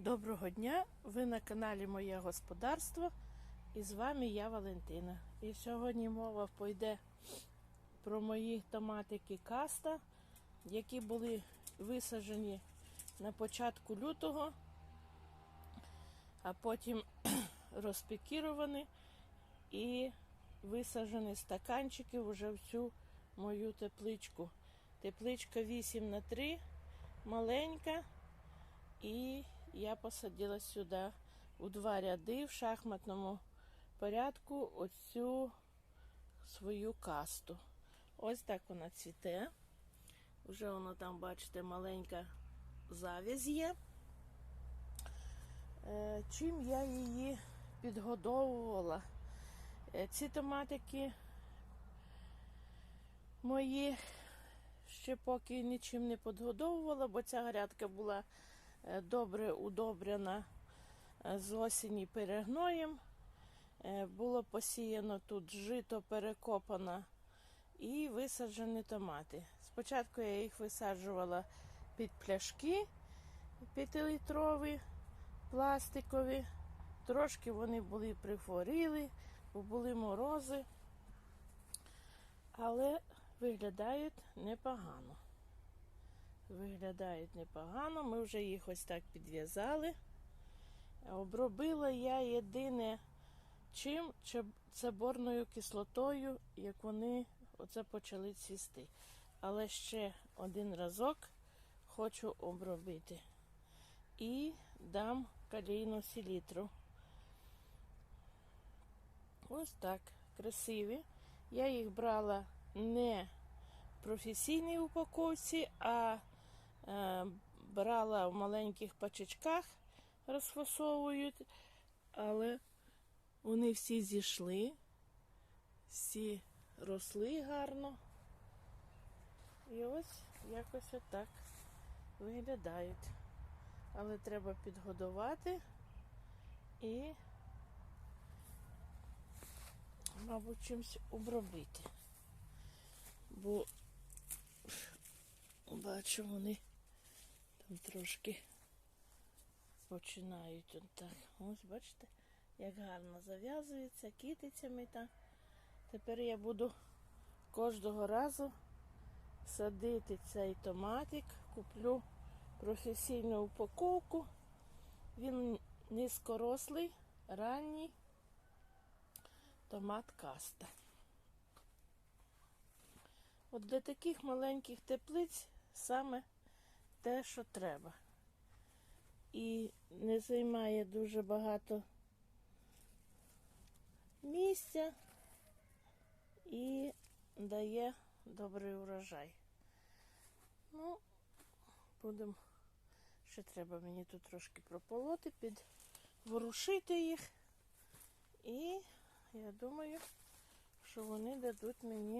Доброго дня! Ви на каналі Моє Господарство і з вами я Валентина. І сьогодні мова пойде про мої томатики каста, які були висаджені на початку лютого, а потім розпікіровані і висаджені стаканчики вже в цю мою тепличку. Тепличка 8 на 3 маленька. І я посадила сюди у два ряди в шахматному порядку оцю свою касту. Ось так вона цвіте. Вже воно там, бачите, маленька завязь є. Е, Чим я її підгодовувала? Е, Ці томатики мої ще поки нічим не підгодовувала, бо ця грядка була добре удобрена е, з осені перегноєм. Е, Було посіяно тут жито перекопано і висаджені томати. Спочатку я їх висаджувала під пляшки п'ятилітрові, пластикові. Трошки вони були прихворіли, бо були морози, але виглядають непогано. Виглядають непогано. Ми вже їх ось так підв'язали. Обробила я єдине чим це борною кислотою, як вони оце почали цвісти. Але ще один разок хочу обробити. І дам калійну селітру. Ось так, красиві. Я їх брала не в професійній упаковці, а брала в маленьких пачечках, розфасовують, але вони всі зійшли, всі росли гарно. І ось якось отак виглядають. Але треба підгодувати і, мабуть, чимось обробити. Бо бачу, вони трошки починають он так. Ось бачите, як гарно зав'язується китицями так. Тепер я буду кожного разу садити цей томатик, куплю професійну упаковку. Він низькорослий, ранній томат каста. От для таких маленьких теплиць саме те, що треба. І не займає дуже багато місця і дає добрий урожай. Ну, будемо. Ще треба мені тут трошки прополоти, підворушити їх. І я думаю, що вони дадуть мені